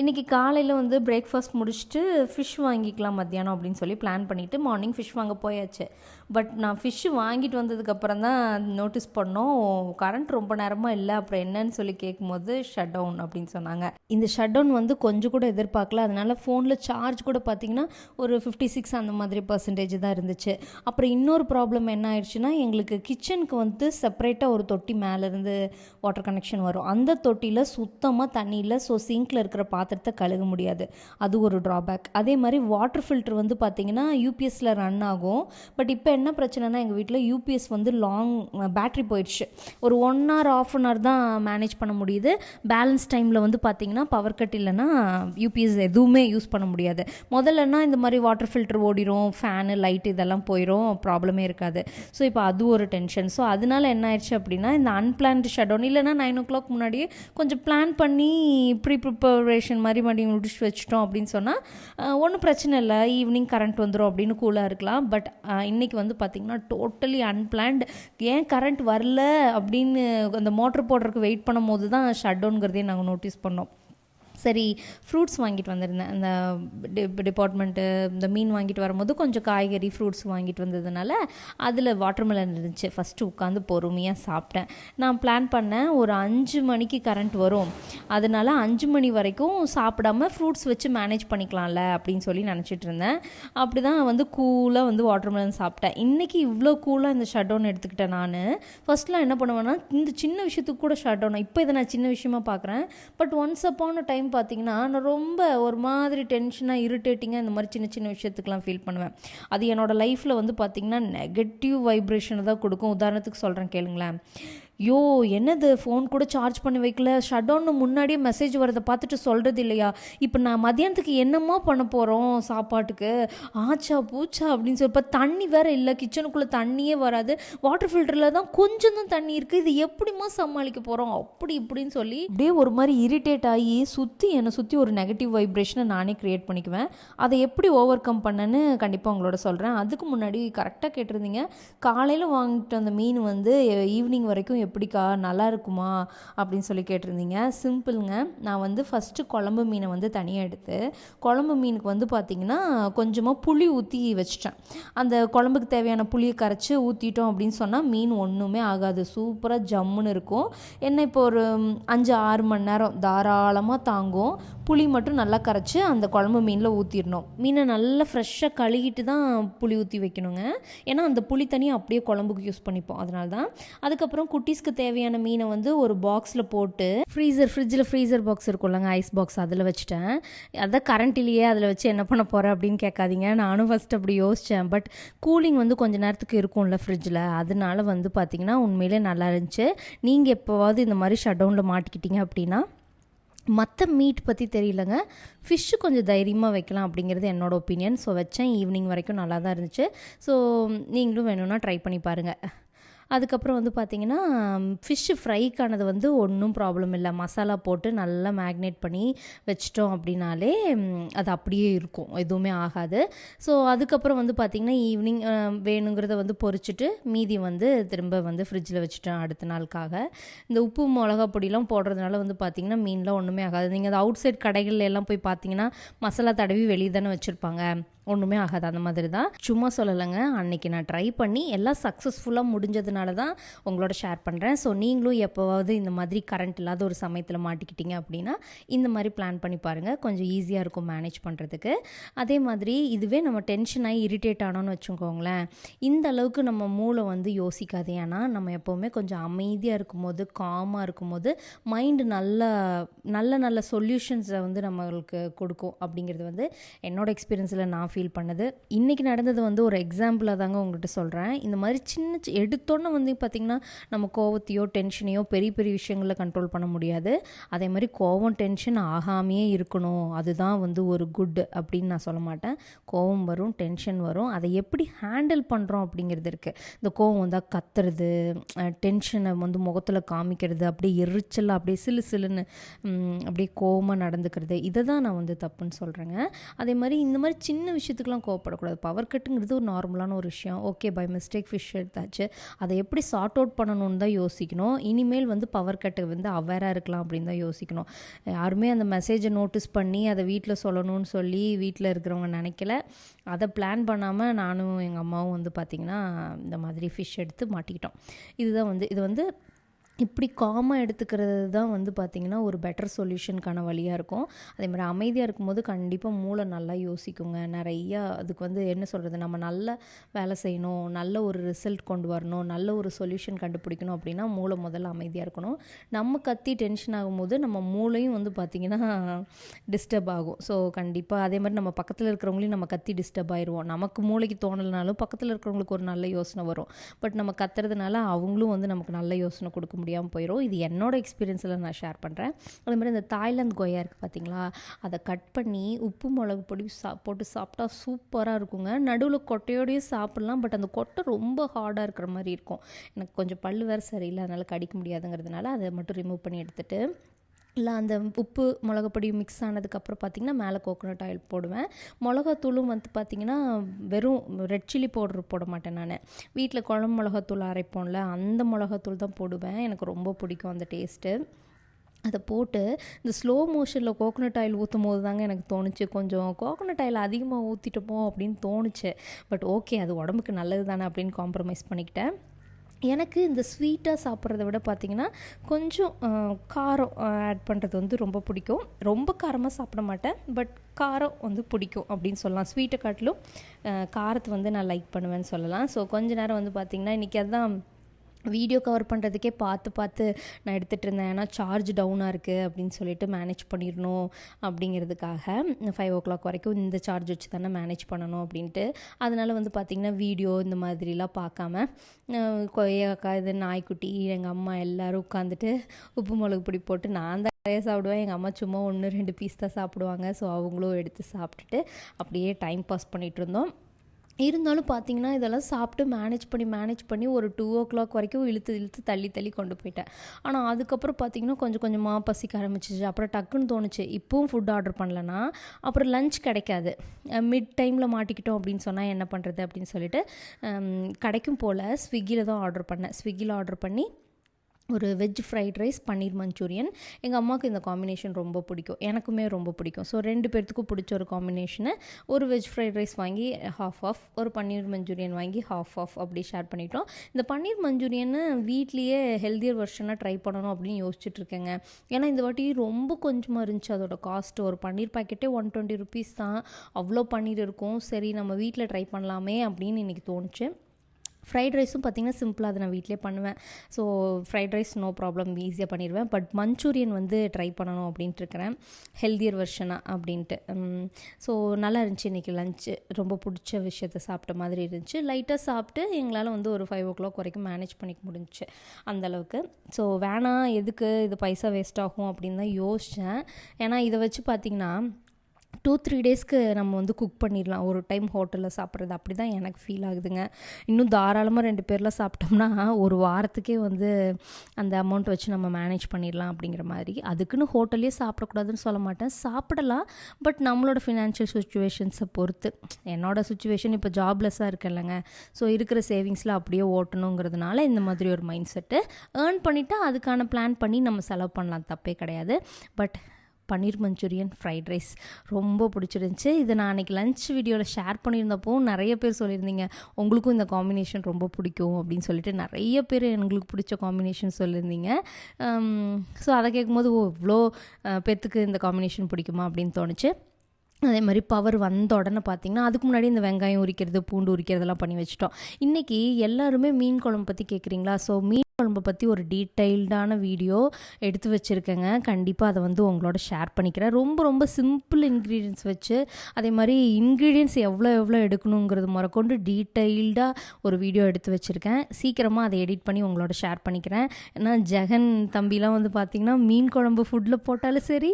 இன்றைக்கி காலையில் வந்து பிரேக்ஃபாஸ்ட் முடிச்சுட்டு ஃபிஷ் வாங்கிக்கலாம் மத்தியானம் அப்படின்னு சொல்லி பிளான் பண்ணிவிட்டு மார்னிங் ஃபிஷ் வாங்க போயாச்சு. பட் நான் ஃபிஷ்ஷு வாங்கிட்டு வந்ததுக்கப்புறம் தான் நோட்டீஸ் பண்ணோம் கரண்ட் ரொம்ப நேரமாக இல்லை அப்புறம் என்னன்னு சொல்லி கேட்கும்போது ஷட் டவுன் அப்படின்னு சொன்னாங்க. இந்த ஷட் டவுன் வந்து கொஞ்சம் கூட எதிர்பார்க்கல அதனால ஃபோனில் சார்ஜ் கூட பார்த்தீங்கன்னா ஒரு ஃபிஃப்டி சிக்ஸ் அந்த மாதிரி பர்சன்டேஜ் தான் இருந்துச்சு. அப்புறம் இன்னொரு ப்ராப்ளம் என்ன ஆயிடுச்சுன்னா எங்களுக்கு கிச்சனுக்கு வந்து செப்பரேட்டாக ஒரு தொட்டி மேலேருந்து வாட்டர் கனெக்ஷன் வரும். அந்த தொட்டியில் சுத்தமாக தண்ணி இல்லை ஸோ சிங்கில் இருக்கிற பாத்திரத்தை கழுக முடியாது. அது ஒரு ட்ராபேக் அதே மாதிரி வாட்டர் ஃபில்டர் வந்து பார்த்தீங்கன்னா யூபிஎஸ்சில் ரன் ஆகும். பட் இப்போ என்ன பிரச்சனைனா எங்கள் வீட்டில் யூபிஎஸ் வந்து லாங் பேட்ரி போயிடுச்சு. ஒரு one hour half an hour தான் மேனேஜ் பண்ண முடியுது. பேலன்ஸ் டைமில் வந்து பார்த்தீங்கன்னா பவர் கட் இல்லைன்னா யூபிஎஸ் எதுவுமே யூஸ் பண்ண முடியாது. முதல்லனா இந்த மாதிரி வாட்டர் ஃபில்டர் ஓடிரும் ஃபேனு லைட் இதெல்லாம் போயிடும் ப்ராப்ளமே இருக்காது. ஸோ இப்போ அது ஒரு டென்ஷன் ஸோ அதனால என்ன ஆயிடுச்சு அப்படின்னா இந்த அன்பிளான்டு ஷட் டவுன் இல்லைன்னா நைன் ஓ கிளாக் முன்னாடியே கொஞ்சம் பிளான் பண்ணி ப்ரீ ப்ரிப்பரேஷன் மாதிரி மறுபடியும் முடிச்சு வச்சிட்டோம் அப்படின்னு சொன்னால் ஒன்றும் பிரச்சனை இல்லை ஈவினிங் கரண்ட் வந்துடும் அப்படின்னு கூலாக இருக்கலாம். பட் இன்றைக்கி வந்து பார்த்திங்கன்னா டோட்டலி அன்பிளான்டு ஏன் கரண்ட் வரல அப்படின்னு அந்த மோட்ரு போடுறதுக்கு வெயிட் பண்ணும் போது தான் ஷட் டவுனுங்கிறதே நாங்கள் நோட்டீஸ் பண்ணோம். சரி ஃப்ரூட்ஸ் வாங்கிட்டு வந்திருந்தேன். அந்த டி டிபார்ட்மெண்ட்டு இந்த மீன் வாங்கிட்டு வரும்போது கொஞ்சம் காய்கறி ஃப்ரூட்ஸ் வாங்கிட்டு வந்ததுனால அதில் வாட்டர்மெலன் இருந்துச்சு. ஃபஸ்ட்டு உட்காந்து பொறுமையாக சாப்பிட்டேன். நான் பிளான் பண்ணேன் ஒரு அஞ்சு மணிக்கு கரண்ட் வரும். அதனால் அஞ்சு மணி வரைக்கும் சாப்பிடாம ஃப்ரூட்ஸ் வச்சு மேனேஜ் பண்ணிக்கலாம்ல அப்படின்னு சொல்லி நினச்சிட்டு இருந்தேன். அப்படி தான் வந்து கூலாக வந்து வாட்டர்மெலன் சாப்பிட்டேன். இன்றைக்கி இவ்வளோ கூலாக இந்த ஷட் டவுன் எடுத்துக்கிட்டேன் நான். ஃபஸ்ட்லாம் என்ன பண்ணுவேன்னா இந்த சின்ன விஷயத்துக்கு கூட ஷட் டவுன் இப்போ இதை நான் சின்ன விஷயமா பார்க்குறேன் பட் ஒன்ஸ் அப்பான டைம் பார்த்தீங்கன்னா நான் ரொம்ப ஒரு மாதிரி டென்ஷனாக இரிட்டேட்டிங்காக இந்த மாதிரி சின்ன சின்ன விஷயத்துக்கெலாம் ஃபீல் பண்ணுவேன். அது என்னோடய லைஃப்பில் வந்து பார்த்திங்கன்னா நெகட்டிவ் வைப்ரேஷனை தான் கொடுக்கும். உதாரணத்துக்கு சொல்கிறேன் கேளுங்களேன். யோ என்னது? ஃபோன் கூட சார்ஜ் பண்ணி வைக்கல. ஷட் டவுன்னு முன்னாடியே மெசேஜ் வரதை பார்த்துட்டு சொல்கிறது இல்லையா? இப்போ நான் மதியானத்துக்கு என்னம்மா பண்ண போகிறோம் சாப்பாட்டுக்கு? ஆச்சா பூச்சா அப்படின்னு சொல்லி இப்போ தண்ணி வேறு இல்லை. கிச்சனுக்குள்ளே தண்ணியே வராது. வாட்டர் ஃபில்டரில் தான் கொஞ்சம் தான் தண்ணி இருக்குது இது எப்படிம்மா சமாளிக்க போகிறோம் அப்படி இப்படின்னு சொல்லி அப்படியே ஒரு மாதிரி இரிட்டேட் ஆகி சுற்றி என்னை சுற்றி ஒரு நெகட்டிவ் வைப்ரேஷனை நானே க்ரியேட் பண்ணிக்குவேன். அதை எப்படி ஓவர் கம் பண்ணேன்னு கண்டிப்பாக உங்களோட சொல்கிறேன் அதுக்கு முன்னாடி கரெக்டாக கேட்டிருந்தீங்க. காலையில் வாங்கிட்டு வந்த மீன் வந்து ஈவினிங் வரைக்கும் எப்படிக்கா? நல்லா இருக்குமா? அப்படின்னு சொல்லி கேட்டிருந்தீங்க. சிம்பிளுங்க. நான் வந்து ஃபஸ்ட்டு குழம்பு மீனை வந்து தனியாக எடுத்து குழம்பு மீனுக்கு வந்து பார்த்திங்கன்னா கொஞ்சமாக புளி ஊற்றி வச்சிட்டேன். அந்த குழம்புக்கு தேவையான புளியை கரைச்சி ஊற்றிட்டோம் அப்படின்னு சொன்னால் மீன் ஒன்றுமே ஆகாது. சூப்பராக ஜம்முன்னு இருக்கும். என்ன இப்போ ஒரு அஞ்சு ஆறு மணி நேரம் தாராளமாக தாங்கும். புளி மட்டும் நல்லா கரைச்சி அந்த குழம்பு மீனில் ஊற்றிடணும் மீனை நல்லா ஃப்ரெஷ்ஷாக கழுகிட்டு தான் புளி ஊற்றி வைக்கணுங்க. ஏன்னா அந்த புளி தனியாக அப்படியே குழம்புக்கு யூஸ் பண்ணிப்போம். அதனால தான் அதுக்கப்புறம் குட்டி குட்டீஸ்க்கு தேவையான மீனை வந்து ஒரு பாக்ஸில் போட்டு ஃப்ரீசர் ஃப்ரிட்ஜில் ஃப்ரீசர் பாக்ஸ் இருக்கும்லங்க ஐஸ் பாக்ஸ் அதில் வச்சுட்டேன். அதை கரண்ட் இல்லையே அதில் வச்சு என்ன பண்ண போகிறேன் அப்படின்னு கேட்காதீங்க. நானும் ஃபஸ்ட் அப்படி யோசித்தேன் பட் கூலிங் வந்து கொஞ்ச நேரத்துக்கு இருக்கும்ல ஃப்ரிட்ஜில் அதனால வந்து பார்த்திங்கன்னா உண்மையிலே நல்லா இருந்துச்சு. நீங்கள் எப்போவாவது இந்த மாதிரி ஷட் டவுனில் மாட்டிக்கிட்டீங்க அப்படின்னா மற்ற மீட் பற்றி தெரியலங்க. ஃபிஷ்ஷு கொஞ்சம் தைரியமாக வைக்கலாம் அப்படிங்கிறது என்னோடய ஒப்பீனியன் ஸோ வச்சேன். ஈவினிங் வரைக்கும் நல்லா தான் இருந்துச்சு. ஸோ நீங்களும் வேணும்னா ட்ரை பண்ணி பாருங்கள் அதுக்கப்புறம் வந்து பார்த்திங்கன்னா ஃபிஷ்ஷு ஃப்ரைக்கானது வந்து ஒன்றும் ப்ராப்ளம் இல்லை. மசாலா போட்டு நல்லா மேக்னேட் பண்ணி வச்சிட்டோம் அப்படின்னாலே அது அப்படியே இருக்கும். எதுவுமே ஆகாது. ஸோ அதுக்கப்புறம் வந்து பார்த்திங்கன்னா ஈவினிங் வேணுங்கிறத வந்து பொறிச்சிட்டு மீதி வந்து திரும்ப வந்து ஃப்ரிட்ஜில் வச்சுட்டேன் அடுத்த நாளுக்காக. இந்த உப்பு மிளகா பொடியெலாம் போடுறதுனால வந்து பார்த்திங்கன்னா மீன்லாம் ஒன்றுமே ஆகாது. நீங்கள் அது அவுட் சைட் கடைகளில் எல்லாம் போய் பார்த்தீங்கன்னா மசாலா தடவி வெளியே தானே வச்சுருப்பாங்க. ஒன்றுமே ஆகாது. அந்த மாதிரி தான் சும்மா சொல்லலைங்க. அன்னைக்கு நான் ட்ரை பண்ணி எல்லாம் சக்ஸஸ்ஃபுல்லாக முடிஞ்சதுனால தான் உங்களோட ஷேர் பண்ணுறேன் ஸோ நீங்களும் எப்போவாவது இந்த மாதிரி கரண்ட் இல்லாத ஒரு சமயத்தில் மாட்டிக்கிட்டீங்க அப்படின்னா இந்த மாதிரி பிளான் பண்ணி பாருங்கள் கொஞ்சம் ஈஸியாக இருக்கும் மேனேஜ் பண்ணுறதுக்கு அதே மாதிரி இதுவே நம்ம டென்ஷன் ஆகி இரிட்டேட் ஆனோன்னு வச்சுக்கோங்களேன். இந்த அளவுக்கு நம்ம மூளை வந்து யோசிக்காது. ஏன்னா நம்ம எப்போவுமே கொஞ்சம் அமைதியாக இருக்கும்போது காமாக இருக்கும்போது மைண்டு நல்ல நல்ல நல்ல சொல்யூஷன்ஸை வந்து நம்மளுக்கு கொடுக்கும் அப்படிங்கிறது வந்து என்னோட எக்ஸ்பீரியன்ஸில் நான் ஃபீல் பண்ணுது. இன்றைக்கி நடந்தது வந்து ஒரு எக்ஸாம்பிளாக தாங்க உங்கள்கிட்ட சொல்கிறேன் இந்த மாதிரி சின்ன சி- எடுத்தோன்னே வந்து பார்த்திங்கன்னா நம்ம கோவத்தையோ டென்ஷனையோ பெரிய பெரிய விஷயங்களில் கண்ட்ரோல் பண்ண முடியாது. அதே மாதிரி கோவம் டென்ஷன் ஆகாமையே இருக்கணும். அதுதான் வந்து ஒரு குட் அப்படின்னு நான் சொல்ல மாட்டேன். கோவம் வரும் டென்ஷன் வரும். அதை எப்படி ஹேண்டில் பண்ணுறோம் அப்படிங்கிறது இருக்குது இந்த கோவம் வந்தால் கத்துறது டென்ஷனை வந்து முகத்தில் காமிக்கிறது அப்படியே எரிச்சலாக அப்படியே சிலு சிலுன்னு அப்படியே கோவமாக நடந்துக்கிறது. இதை தான் நான் வந்து தப்புன்னு சொல்கிறேங்க அதே மாதிரி இந்த மாதிரி சின்ன விஷயம் விஷயத்துக்குலாம் கோவப்படக்கூடாது. பவர் கட்டுங்கிறது ஒரு நார்மலான ஒரு விஷயம். ஓகே பை மிஸ்டேக் ஃபிஷ் எடுத்தாச்சு. அதை எப்படி சார்ட் அவுட் பண்ணணும்னு தான் யோசிக்கணும். இனிமேல் வந்து பவர் கட்டு வந்து அவேராக இருக்கலாம் அப்படின்னு தான் யோசிக்கணும். யாருமே அந்த மெசேஜை நோட்டீஸ் பண்ணி அதை வீட்டில் சொல்லணும்னு சொல்லி வீட்டில் இருக்கிறவங்க நினைக்கல. அதை பிளான் பண்ணாமல் நானும் எங்கள் அம்மாவும் வந்து பார்த்திங்கன்னா இந்த மாதிரி ஃபிஷ் எடுத்து மாட்டிக்கிட்டோம். இதுதான் வந்து இது வந்து இப்படி காமாக எடுத்துக்கிறது தான் வந்து பார்த்திங்கன்னா ஒரு பெட்டர் சொல்யூஷனுக்கான வழியாக இருக்கும். அதே மாதிரி அமைதியாக இருக்கும்போது கண்டிப்பாக மூளை நல்லா யோசிக்குங்க. நிறையா அதுக்கு வந்து என்ன சொல்கிறது நம்ம நல்ல வேலை செய்யணும் நல்ல ஒரு ரிசல்ட் கொண்டு வரணும் நல்ல ஒரு சொல்யூஷன் கண்டுபிடிக்கணும் அப்படின்னா மூளை முதல்ல அமைதியாக இருக்கணும். நம்ம கத்தி டென்ஷன் ஆகும்போது நம்ம மூளையும் வந்து பார்த்திங்கன்னா டிஸ்டர்ப் ஆகும். ஸோ கண்டிப்பாக அதே மாதிரி நம்ம பக்கத்தில் இருக்கிறவங்களையும் நம்ம கத்தி டிஸ்டர்ப் ஆயிடுவோம் நமக்கு மூளைக்கு தோணலைனாலும் பக்கத்தில் இருக்கிறவங்களுக்கு ஒரு நல்ல யோசனை வரும். பட் நம்ம கத்துறதுனால அவங்களும் வந்து நமக்கு நல்ல யோசனை கொடுக்க முடியும். முடியாமல் போயிடும் இது என்னோட எக்ஸ்பீரியன்ஸில் நான் ஷேர் பண்ணுறேன் அதே மாதிரி இந்த தாய்லாந்து கொய்யா இருக்குது பார்த்தீங்களா அதை கட் பண்ணி உப்பு மிளகு பொடி சா போட்டு சாப்பிட்டா சூப்பராக இருக்குங்க. நடுவில் கொட்டையோடையும் சாப்பிட்லாம். பட் அந்த கொட்டை ரொம்ப ஹார்டாக இருக்கிற மாதிரி இருக்கும். எனக்கு கொஞ்சம் பல்லு வேறு சரியில்லை. அதனால் கடிக்க முடியாதுங்கிறதுனால அதை மட்டும் ரிமூவ் பண்ணி எடுத்துகிட்டு இல்லை அந்த உப்பு மிளகாப்பொடி மிக்ஸ் ஆனதுக்கப்புறம் பார்த்திங்கன்னா மேலே கோகோனட் ஆயில் போடுவேன். மிளகாத்தூளும் வந்து பார்த்திங்கன்னா வெறும் ரெட் சில்லி பவுடர் போட மாட்டேன் நான். வீட்டில் குழம்பு மிளகாத்தூள் அரைப்போம்ல அந்த மிளகாத்தூள் தான் போடுவேன். எனக்கு ரொம்ப பிடிக்கும் அந்த டேஸ்ட்டு அதை போட்டு இந்த ஸ்லோ மோஷனில் கோகோனட் ஆயில் ஊற்றும் போது தாங்க எனக்கு தோணுச்சு. கொஞ்சம் கோகோனட் ஆயில் அதிகமாக ஊற்றிட்டோமோ அப்படின்னு தோணுச்சு. பட் ஓகே அது உடம்புக்கு நல்லது தானே அப்படின்னு காம்ப்ரமைஸ் பண்ணிக்கிட்டேன். எனக்கு இந்த ஸ்வீட்டாக சாப்பிட்றத விட பார்த்திங்கன்னா கொஞ்சம் காரம் ஆட் பண்ணுறது வந்து ரொம்ப பிடிக்கும். ரொம்ப காரமாக சாப்பிட மாட்டேன். பட் காரம் வந்து பிடிக்கும் அப்படின்னு சொல்லலாம். ஸ்வீட்டை காட்டிலும் காரத்தை வந்து நான் லைக் பண்ணுவேன்னு சொல்லலாம். ஸோ கொஞ்ச நேரம் வந்து பார்த்திங்கன்னா இன்றைக்கி அதுதான் வீடியோ கவர் பண்ணுறதுக்கே பார்த்து பார்த்து நான் எடுத்துகிட்டு இருந்தேன். ஏன்னா சார்ஜ் டவுனாக இருக்குது அப்படின்னு சொல்லிட்டு மேனேஜ் பண்ணிடணும் அப்படிங்கிறதுக்காக ஃபைவ் ஓ கிளாக் வரைக்கும் இந்த சார்ஜ் வச்சு தானே மேனேஜ் பண்ணணும் அப்படின்ட்டு. அதனால் வந்து பார்த்திங்கன்னா வீடியோ இந்த மாதிரிலாம் பார்க்காம கொய்யாக்கா இது நாய்க்குட்டி எங்கள் அம்மா எல்லோரும் உட்காந்துட்டு உப்பு மிளகு பொடி போட்டு நான் தான் நிறைய சாப்பிடுவேன். எங்கள் அம்மா சும்மா ஒன்று ரெண்டு பீஸ் தான் சாப்பிடுவாங்க. ஸோ அவங்களும் எடுத்து சாப்பிட்டுட்டு அப்படியே டைம் பாஸ் பண்ணிகிட்டு இருந்தோம். இருந்தாலும் பார்த்தீங்கன்னா இதெல்லாம் சாப்பிட்டு மேனேஜ் பண்ணி மேனேஜ் பண்ணி ஒரு டூ ஓ கிளாக் வரைக்கும் இழுத்து இழுத்து தள்ளி தள்ளி கொண்டு போயிட்டேன். ஆனால் அதுக்கப்புறம் பார்த்தீங்கன்னா கொஞ்சம் கொஞ்சமாக பசிக்க ஆரம்பிச்சிச்சு. அப்புறம் டக்குன்னு தோணுச்சு இப்போவும் ஃபுட் ஆர்டர் பண்ணலன்னா அப்புறம் லஞ்ச் கிடைக்காது. மிட் டைமில் மாட்டிக்கிட்டோம் அப்படின்னு சொன்னால் என்ன பண்ணுறது அப்படின்னு சொல்லிட்டு கிடைக்கும் போல் ஸ்விக்கியில் தான் ஆர்டர் பண்ணேன். ஸ்விக்கியில் ஆர்டர் பண்ணி ஒரு veg fried rice paneer manchurian. எங்கள் அம்மாவுக்கு இந்த காம்பினேஷன் ரொம்ப பிடிக்கும். எனக்குமே ரொம்ப பிடிக்கும். ஸோ ரெண்டு பேர்த்துக்கும் பிடிச்ச ஒரு காம்பினேஷனை ஒரு வெஜ் ஃப்ரைட் ரைஸ் வாங்கி ஹாஃப் ஆஃப் ஒரு பன்னீர் மஞ்சூரியன் வாங்கி ஹாஃப் ஆஃப் அப்படி ஷேர் பண்ணிட்டோம். இந்த பன்னீர் மஞ்சூரியனை வீட்லேயே ஹெல்த்தியர் வெர்ஷனாக ட்ரை பண்ணணும் அப்படின்னு யோசிச்சுட்டு இருக்கேங்க. ஏன்னா இந்த வாட்டி ரொம்ப கொஞ்சமாக இருந்துச்சு அதோட காஸ்ட் ஒரு பன்னீர் பாக்கெட்டே ஒன் டுவெண்ட்டி ருபீஸ் தான். அவ்வளோ பன்னீர் இருக்கும். சரி நம்ம வீட்டில் ட்ரை பண்ணலாமே அப்படின்னு இன்றைக்கி தோணுச்சு. ஃப்ரைட் ரைஸும் பார்த்திங்கன்னா சிம்பிளாக அதை நான் வீட்டிலே பண்ணுவேன். So fried rice no problem ஈஸியாக பண்ணிடுவேன். பட் மஞ்சூரியன் வந்து ட்ரை பண்ணணும் அப்படின்ட்டு இருக்கிறேன். ஹெல்தியர் வெர்ஷனாக அப்படின்ட்டு. ஸோ நல்லா இருந்துச்சு இன்றைக்கி லஞ்சு ரொம்ப பிடிச்ச விஷயத்த சாப்பிட்ட மாதிரி இருந்துச்சு. லைட்டாக சாப்பிட்டு எங்களால் வந்து ஒரு ஃபைவ் ஓ கிளாக் வரைக்கும் மேனேஜ் பண்ணிக்க முடிஞ்சிச்சு அந்தளவுக்கு ஸோ வேணாம் எதுக்கு? இது பைசா வேஸ்ட் ஆகும் அப்படின்னு தான் யோசித்தேன் ஏன்னா இதை வச்சு பார்த்திங்கன்னா டூ த்ரீ டேஸ்க்கு நம்ம வந்து குக் பண்ணிடலாம். ஒரு டைம் ஹோட்டலில் சாப்பிட்றது. அப்படி தான் எனக்கு ஃபீல் ஆகுதுங்க. இன்னும் தாராளமாக ரெண்டு பேரில் சாப்பிட்டோம்னா ஒரு வாரத்துக்கே வந்து அந்த அமௌண்ட் வச்சு நம்ம மேனேஜ் பண்ணிடலாம் அப்படிங்கிற மாதிரி. அதுக்குன்னு ஹோட்டல்லே சாப்பிடக்கூடாதுன்னு சொல்ல மாட்டேன். சாப்பிடலாம். பட் நம்மளோட ஃபினான்ஷியல் சுச்சுவேஷன்ஸை பொறுத்து. என்னோடய சுச்சுவேஷன் இப்போ ஜாப்லெஸ்ஸாக இருக்கல்லங்க ஸோ இருக்கிற சேவிங்ஸில் அப்படியே ஓட்டணுங்கிறதுனால இந்த மாதிரி ஒரு மைண்ட் செட்டு ஏர்ன் பண்ணிவிட்டு அதுக்கான பிளான் பண்ணி நம்ம செலவு பண்ணலாம். தப்பே கிடையாது. But paneer manchurian fried rice ரொம்ப பிடிச்சிருந்துச்சி. இதை நான் அன்றைக்கி லஞ்ச் வீடியோவில் ஷேர் பண்ணியிருந்தப்போ நிறைய பேர் சொல்லியிருந்தீங்க உங்களுக்கும் இந்த காம்பினேஷன் ரொம்ப பிடிக்கும் அப்படின்னு சொல்லிட்டு நிறைய பேர் எங்களுக்கு பிடிச்ச காம்பினேஷன் சொல்லியிருந்தீங்க. ஸோ அதை கேட்கும்போது ஓ இவ்வளோ பேத்துக்கு இந்த காம்பினேஷன் பிடிக்குமா? அப்படின்னு தோணுச்சு. அதே மாதிரி பவர் வந்த உடனே பார்த்திங்கன்னா அதுக்கு முன்னாடி இந்த வெங்காயம் உரிக்கிறது பூண்டு உரிக்கிறதெல்லாம் பண்ணி வச்சுட்டோம். இன்றைக்கி எல்லாருமே மீன் குழம்பு பற்றி கேட்குறீங்களா ஸோ மீன் குழம்பை பற்றி ஒரு டீட்டெயில்டான வீடியோ எடுத்து வச்சுருக்கேங்க. கண்டிப்பாக அதை வந்து உங்களோட ஷேர் பண்ணிக்கிறேன். ரொம்ப ரொம்ப சிம்பிள் இன்க்ரீடியன்ஸ் வச்சு அதே மாதிரி இன்க்ரீடியன்ஸ் எவ்வளோ எவ்வளோ எடுக்கணுங்கிறது முறைக்கொண்டு டீட்டெயில்டாக ஒரு வீடியோ எடுத்து வச்சுருக்கேன். சீக்கிரமாக அதை எடிட் பண்ணி உங்களோட ஷேர் பண்ணிக்கிறேன். ஏன்னா ஜெகன் தம்பிலாம் வந்து பார்த்திங்கன்னா மீன் குழம்பு ஃபுட்டில் போட்டாலும் சரி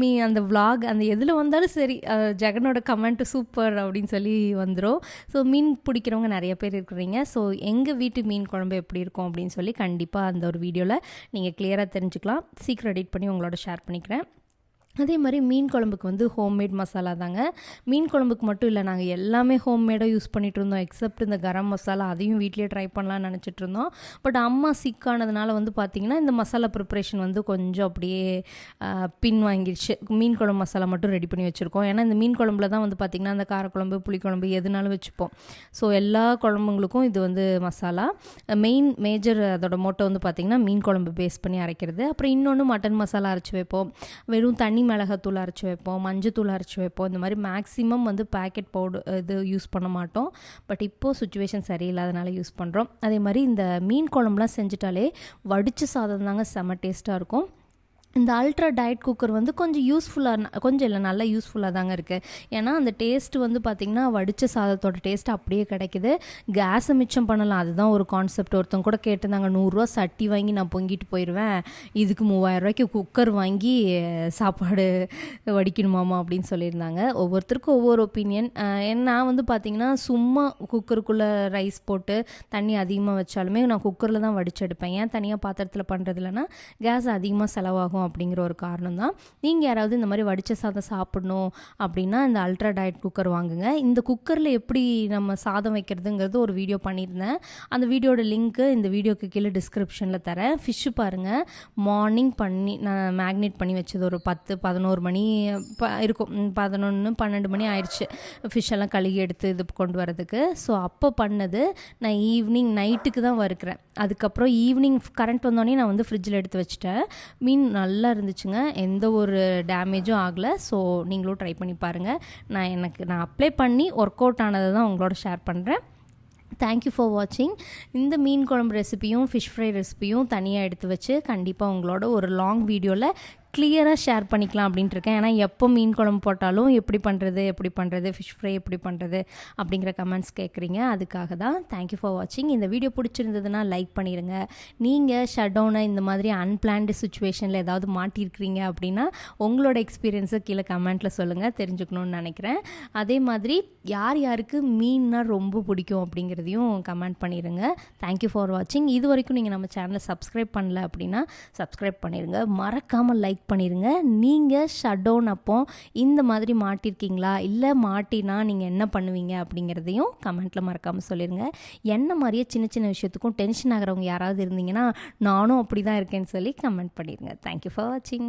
மீ அந்த விளாக் அந்த எதில் வந்தாலும் சரி ஜெகனோட கமெண்ட்டு சூப்பர் அப்படின்னு சொல்லி வந்துடும் ஸோ மீன் பிடிக்கிறவங்க நிறைய பேர் இருக்கிறீங்க. ஸோ எங்கள் வீட்டு மீன் குழம்பு எப்படி இருக்கும் அப்படின்னு சொல்லி கண்டிப்பாக அந்த ஒரு வீடியோவில் நீங்கள் கிளியராக தெரிஞ்சுக்கலாம். சீக்கிரம் எடிட் பண்ணி உங்களோட ஷேர் பண்ணிக்கிறேன். அதே மாதிரி மீன் குழம்புக்கு வந்து ஹோம்மேட் மசாலா தாங்க. மீன் குழம்புக்கு மட்டும் இல்லை நாங்கள் எல்லாமே ஹோம்மேடாக யூஸ் பண்ணிகிட்டு இருந்தோம் எக்ஸப்ட் இந்த கரம் மசாலா அதையும் வீட்லேயே ட்ரை பண்ணலாம்னு நினச்சிட்டு இருந்தோம். பட் அம்மா சிக்கானதுனால வந்து பார்த்திங்கன்னா இந்த மசாலா ப்ரிப்ரேஷன் வந்து கொஞ்சம் அப்படியே பின் வாங்கிடுச்சு மீன் குழம்பு மசாலா மட்டும் ரெடி பண்ணி வச்சுருக்கோம். ஏன்னா இந்த மீன் குழம்புல தான் வந்து பார்த்திங்கன்னா அந்த காரக்குழம்பு புளிக்குழம்பு எதுனாலும் வச்சுப்போம். ஸோ எல்லா குழம்புங்களுக்கும் இது வந்து மசாலா மெயின் மேஜர் அதோட மோட்டோ வந்து பார்த்திங்கன்னா மீன் குழம்பு பேஸ் பண்ணி அரைக்கிறது. அப்புறம் இன்னொன்று மட்டன் மசாலா அரைச்சி வைப்போம். வெறும் தண்ணி மிளகாத்தூள் அரைச்சி வைப்போம் மஞ்சத்தூள் அரைச்சி வைப்போம். இந்த மாதிரி மேக்ஸிமம் வந்து பேக்கெட் பவுடர் இது யூஸ் பண்ண மாட்டோம். பட் இப்போது சுச்சுவேஷன் சரியில்லாதனால யூஸ் பண்ணுறோம் அதே மாதிரி இந்த மீன் குழம்புலாம் செஞ்சுட்டாலே வடிச்ச சாதம் தாங்க செம்ம டேஸ்ட்டாக இருக்கும். இந்த அல்ட்ரா டயட் குக்கர் வந்து கொஞ்சம் யூஸ்ஃபுல்லாக கொஞ்சம் இல்லை நல்லா யூஸ்ஃபுல்லாக தாங்க இருக்குது ஏன்னா அந்த டேஸ்ட் வந்து பார்த்திங்கன்னா வடித்த சாதத்தோட டேஸ்ட் அப்படியே கிடைக்குது. கேஸை மிச்சம் பண்ணலாம். அதுதான் ஒரு கான்செப்ட் ஒருத்தவங்க கூட கேட்டிருந்தாங்க நூறுரூவா சட்டி வாங்கி நான் பொங்கிட்டு போயிடுவேன் இதுக்கு மூவாயிரம் ரூபாய்க்கு குக்கர் வாங்கி சாப்பாடு வடிக்கணுமாமா அப்படின்னு சொல்லியிருந்தாங்க. ஒவ்வொருத்தருக்கும் ஒவ்வொரு ஒப்பீனியன் நான் வந்து பார்த்திங்கன்னா சும்மா குக்கருக்குள்ளே ரைஸ் போட்டு தண்ணி அதிகமாக வச்சாலுமே நான் குக்கரில் தான் வடிச்செடுப்பேன் ஏன் தனியாக பாத்திரத்தில் பண்ணுறது இல்லைன்னா கேஸ் அதிகமாக செலவாகும் அப்படிங்கிற ஒரு காரணம் தான் நீங்கள் யாராவது இந்த மாதிரி வடித்த சாதம் சாப்பிடணும் அப்படின்னா இந்த அல்ட்ரா டயட் குக்கர் வாங்குங்க. இந்த குக்கரில் எப்படி நம்ம சாதம் வைக்கிறதுங்கிறது ஒரு வீடியோ பண்ணியிருந்தேன். அந்த வீடியோட லிங்க்கு இந்த வீடியோக்கு கீழே டிஸ்கிரிப்ஷனில் தரேன். ஃபிஷ்ஷு பாருங்கள் மார்னிங் பண்ணி நான் மேக்னேட் பண்ணி வச்சது ஒரு பத்து பதினோரு மணி ப இருக்கும். பதினொன்று பன்னெண்டு மணி ஆயிடுச்சு ஃபிஷ்ஷெல்லாம் கழுகி எடுத்து இது கொண்டு வரதுக்கு ஸோ அப்போ பண்ணது நான் ஈவினிங் நைட்டுக்கு தான் வறுக்கிறேன். அதுக்கப்புறம் ஈவினிங் கரண்ட் வந்தோடனே நான் வந்து ஃப்ரிட்ஜில் எடுத்து வச்சுட்டேன். மீன் நல்லா நல்லா இருந்துச்சுங்க. எந்த ஒரு டேமேஜும் ஆகலை. ஸோ நீங்களும் ட்ரை பண்ணி பாருங்கள் நான் எனக்கு நான் அப்ளை பண்ணி ஒர்க் அவுட் ஆனதை தான் உங்களோட ஷேர் பண்ணுறேன் தேங்க்யூ ஃபார் வாட்சிங் இந்த மீன் குழம்பு ரெசிபியும் ஃபிஷ் ஃப்ரை ரெசிபியும் தனியாக எடுத்து வச்சு கண்டிப்பாக உங்களோட ஒரு லாங் வீடியோவில் கிளியராக ஷேர் பண்ணிக்கலாம் அப்படின்ட்டு இருக்கேன் ஏன்னா எப்போ மீன் குழம்பு போட்டாலும் எப்படி பண்ணுறது எப்படி பண்ணுறது ஃபிஷ் ஃப்ரை எப்படி பண்ணுறது அப்படிங்கிற கமெண்ட்ஸ் கேட்குறீங்க அதுக்காக தான் தேங்க்யூ ஃபார் வாட்சிங் இந்த வீடியோ பிடிச்சிருந்ததுன்னா லைக் பண்ணிடுங்க நீங்கள் ஷட் டவுனை இந்த மாதிரி அன்பிளான்டு சுச்சுவேஷனில் ஏதாவது மாட்டியிருக்கிறீங்க அப்படின்னா உங்களோட எக்ஸ்பீரியன்ஸை கீழே கமெண்ட்டில் சொல்லுங்கள் தெரிஞ்சுக்கணும்னு நினைக்கிறேன். அதே மாதிரி யார் யாருக்கு மீன்னா ரொம்ப பிடிக்கும் அப்படிங்கிறதையும் கமெண்ட் பண்ணிடுங்க தேங்க்யூ ஃபார் வாட்சிங் இது வரைக்கும் நீங்கள் நம்ம சேனலை சப்ஸ்கிரைப் பண்ணல அப்படின்னா சப்ஸ்கிரைப் பண்ணிடுங்க மறக்காமல் லைக் பண்ணிடுங்க நீங்கள் ஷட் டவுன் அப்போ இந்த மாதிரி மாட்டிருக்கீங்களா? இல்லை மாட்டினா நீங்கள் என்ன பண்ணுவீங்க? அப்படிங்கிறதையும் கமெண்ட்டில் மறக்காமல் சொல்லிடுங்க என்ன மாதிரியே சின்ன சின்ன விஷயத்துக்கும் டென்ஷன் ஆகிறவங்க யாராவது இருந்தீங்கன்னா நானும் அப்படி தான் இருக்கேன்னு சொல்லி கமெண்ட் பண்ணிடுங்க தேங்க்யூ ஃபார் வாட்சிங்